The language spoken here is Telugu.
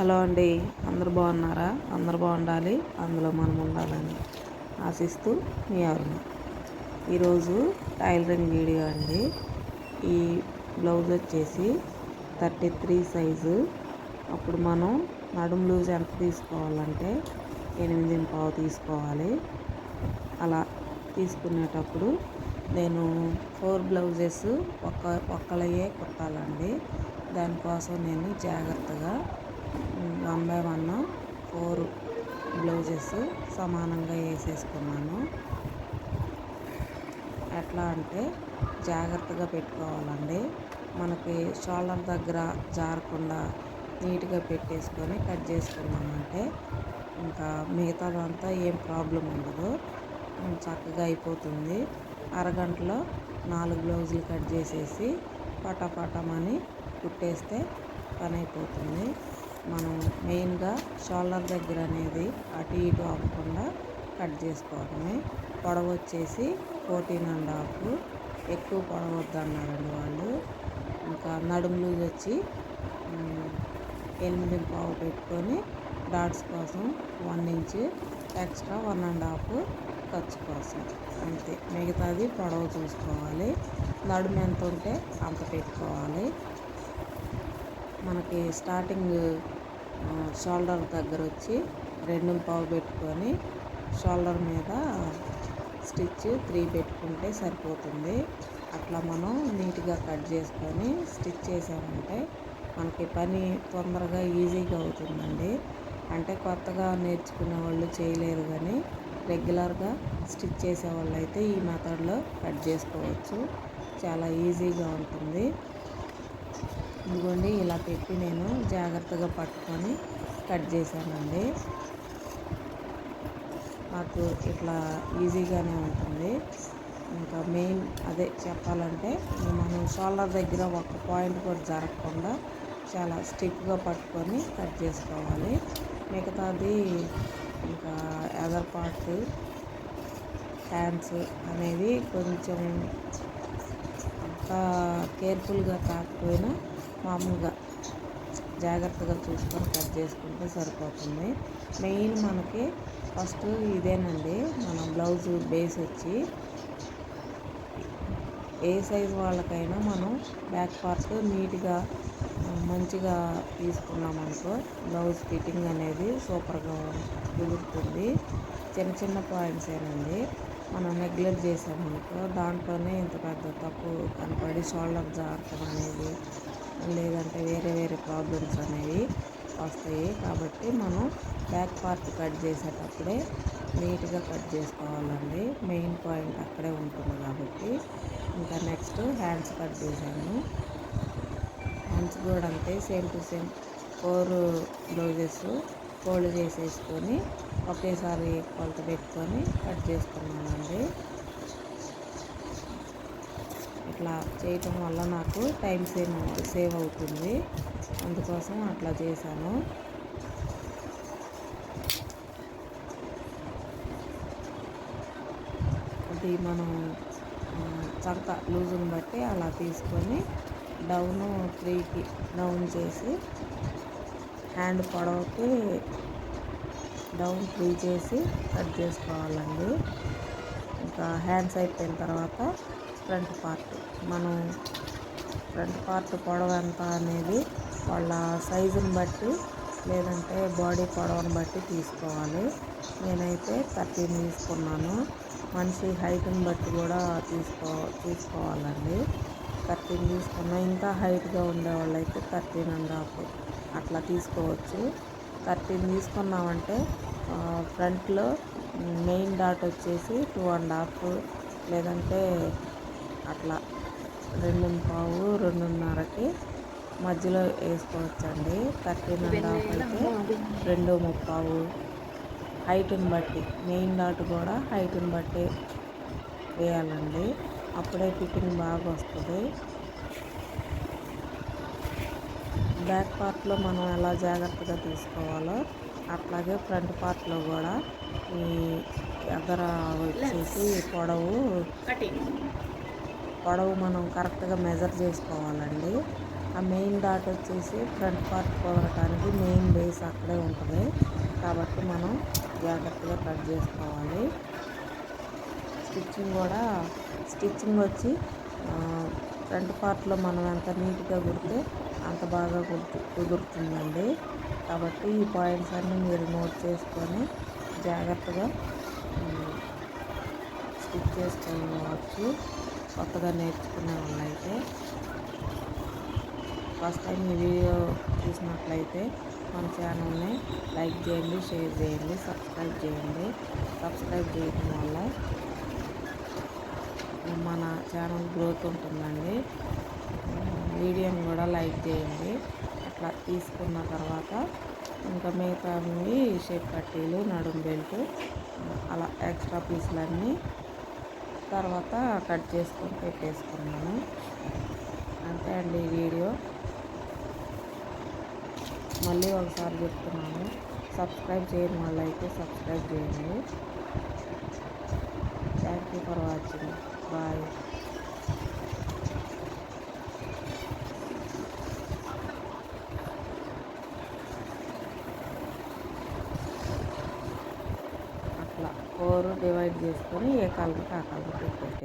హలో అండి. అందరు బాగున్నారా? అందరు బాగుండాలి. అందులో మనం ఉండాలని ఆశిస్తూ మీ అరుణ ఈరోజు టైలరింగ్ వీడియో అండి. ఈ బ్లౌజ్ వచ్చేసి థర్టీ త్రీ సైజు. అప్పుడు మనం నడుము లూజ్ ఎంత తీసుకోవాలంటే ఎనిమిది పావు తీసుకోవాలి. అలా తీసుకునేటప్పుడు నేను ఫోర్ బ్లౌజెస్ ఒక్క ఒక్కలయ్యే కుట్టాలండి. దానికోసం నేను జాగ్రత్తగా one by one four blouses సమానంగా వేసేసుకున్నాను. ఎట్లా అంటే జాగ్రత్తగా పెట్టుకోవాలండి. మనకి షోల్డర్ దగ్గర జారకుండా నీట్గా పెట్టేసుకొని కట్ చేసుకున్నామంటే ఇంకా మిగతాదంతా ఏం ప్రాబ్లం ఉండదు. చక్కగా అయిపోతుంది. అరగంటలో నాలుగు బ్లౌజులు కట్ చేసేసి పటాపటమని కుట్టేస్తే పని అయిపోతుంది మనం మెయిన్గా షోల్డర్ దగ్గర అనేది అటు ఇటు అవ్వకుండా కట్ చేసుకోవడమే. పొడవు వచ్చేసి ఫోర్టీన్ అండ్ హాఫ్. ఎక్కువ పొడవద్దు వద్దన్నారండి వాళ్ళు. ఇంకా నడుము లూజ్ వచ్చి ఎనిమిది పావు పెట్టుకొని డాట్స్ కోసం one inch extra one and half ఖర్చు కోసం. అంతే. మిగతాది పొడవు చూసుకోవాలి. నడుము ఎంత ఉంటే అంత పెట్టుకోవాలి. మనకి స్టార్టింగ్ షోల్డర్ దగ్గర వచ్చి రెండు పావు పెట్టుకొని షోల్డర్ మీద స్టిచ్ త్రీ పెట్టుకుంటే సరిపోతుంది. అట్లా మనం నీట్గా కట్ చేసుకొని స్టిచ్ చేసామంటే మనకి పని తొందరగా ఈజీగా అవుతుందండి. అంటే కొత్తగా నేర్చుకునే వాళ్ళు చేయలేరు కానీ రెగ్యులర్గా స్టిచ్ చేసే వాళ్ళు అయితే ఈ మెథడ్లో కట్ చేసుకోవచ్చు. చాలా ఈజీగా ఉంటుంది. ఇదిగోండి ఇలా పెట్టి నేను జాగ్రత్తగా పట్టుకొని కట్ చేశానండి. నాకు ఇట్లా ఈజీగానే ఉంటుంది. ఇంకా మెయిన్ అదే చెప్పాలంటే మనం షోల్డర్ దగ్గర ఒక పాయింట్ కూడా జరగకుండా చాలా స్టిక్గా పట్టుకొని కట్ చేసుకోవాలి. మిగతాది ఇంకా అదర్ పార్ట్ హ్యాండ్స్ అనేది కొంచెం అంత కేర్ఫుల్గా కాకపోయినా మామూలుగా జాగ్రత్తగా చూసుకొని కట్ చేసుకుంటే సరిపోతుంది. మెయిన్ మనకి ఫస్ట్ ఇదేనండి. మన బ్లౌజ్ బేస్ వచ్చి ఏ సైజు వాళ్ళకైనా మనం బ్యాక్ పార్ట్ నీట్గా మంచిగా తీసుకున్నామనుకో బ్లౌజ్ ఫిట్టింగ్ అనేది సూపర్గా కుదురుతుంది. చిన్న చిన్న పాయింట్స్ ఏనండి. మనం నెగ్లెక్ట్ చేసామనుకో దాంట్లోనే ఇంత పెద్ద తప్పు కనపడి షోల్డర్ జారటం అనేది లేదంటే వేరే వేరే ప్రాబ్లమ్స్ అనేవి వస్తాయి. కాబట్టి మనం బ్యాక్ పార్ట్ కట్ చేసేటప్పుడే నీట్గా కట్ చేసుకోవాలండి. మెయిన్ పాయింట్ అక్కడే ఉంటుంది కాబట్టి. ఇంకా నెక్స్ట్ హ్యాండ్స్ కట్ చేశాను. హ్యాండ్స్ కూడా అంతే same to same four blouses fold చేసేసుకొని ఒకేసారి కొలత పెట్టుకొని కట్ చేసుకున్నానండి. అట్లా చేయటం వల్ల నాకు టైం సేవ్ సేవ్ అవుతుంది. అందుకోసం అట్లా చేశాను. అది మనం చంక లూజుని బట్టి అలా తీసుకొని డౌను త్రీకి డౌన్ చేసి హ్యాండ్ పొడవకి డౌన్ త్రీ చేసి కట్ చేసుకోవాలండి. ఇంకా హ్యాండ్స్ అయిపోయిన తర్వాత ఫ్రంట్ పార్ట్. మనం ఫ్రంట్ పార్ట్ పొడవు ఎంత అనేది వాళ్ళ సైజుని బట్టి లేదంటే బాడీ పొడవుని బట్టి తీసుకోవాలి. నేనైతే థర్టీన్ తీసుకున్నాను. మనిషి హైట్ని బట్టి కూడా తీసుకో తీసుకోవాలండి. థర్టీన్ తీసుకున్నా ఇంకా హైట్గా ఉండే వాళ్ళు అయితే థర్టీన్ అండ్ హాఫ్ అట్లా తీసుకోవచ్చు. థర్టీన్ తీసుకున్నామంటే ఫ్రంట్లో మెయిన్ డాట్ వచ్చేసి టూ అండ్ హాఫ్ లేదంటే అట్లా. రెండు పావు రెండున్నరకి మధ్యలో వేసుకోవచ్చండి. థర్టీన్ అండ్ హాఫ్ అయితే రెండు ముప్పావు. హైట్ని బట్టి మెయిన్ డాట్ కూడా హైట్ని బట్టి వేయాలండి. అప్పుడే ఫిట్టింగ్ బాగా వస్తుంది. బ్యాక్ పార్ట్లో మనం ఎలా జాగ్రత్తగా తీసుకోవాలో అట్లాగే ఫ్రంట్ పార్ట్లో కూడా ఈ ఎదర వచ్చేసి పొడవు పొడవు మనం కరెక్ట్గా మెజర్ చేసుకోవాలండి. ఆ మెయిన్ డాట్ వచ్చేసి ఫ్రంట్ పార్ట్ కుదరటానికి మెయిన్ బేస్ అక్కడే ఉంటుంది. కాబట్టి మనం జాగ్రత్తగా కట్ చేసుకోవాలి. స్టిచ్చింగ్ కూడా స్టిచ్చింగ్ వచ్చి ఫ్రంట్ పార్ట్లో మనం ఎంత నీట్గా కుడితే అంత బాగా కుదురు కుదురుతుందండి. కాబట్టి ఈ పాయింట్స్ అన్నీ మీరు నోట్ చేసుకొని జాగ్రత్తగా స్టిచ్ చేసుకోవచ్చు. కొత్తగా నేర్చుకునే వాళ్ళైతే ఫస్ట్ టైం ఈ వీడియో చూసినట్లయితే మన ఛానల్ని లైక్ చేయండి షేర్ చేయండి సబ్స్క్రైబ్ చేయండి. సబ్స్క్రైబ్ చేయడం వల్ల మన ఛానల్ గ్రోత్ ఉంటుందండి. వీడియోని కూడా లైక్ చేయండి. అట్లా తీసుకున్న తర్వాత ఇంకా మిగతావి షేప్ కట్టీలు నడుం బెల్ట్ అలా ఎక్స్ట్రా పీసులన్నీ తర్వాత కట్ చేసుకొని పెట్టేసుకున్నాను. అంతే అండి వీడియో. మళ్ళీ ఒకసారి చెప్తున్నాను. సబ్స్క్రైబ్ చేయని అయితే సబ్స్క్రైబ్ చేయండి. Thank you for watching bye అట్లా ఫోర్ డివైడ్ చేసుకొని ఏ కలర్కి ఆ కలర్ పెట్టేసి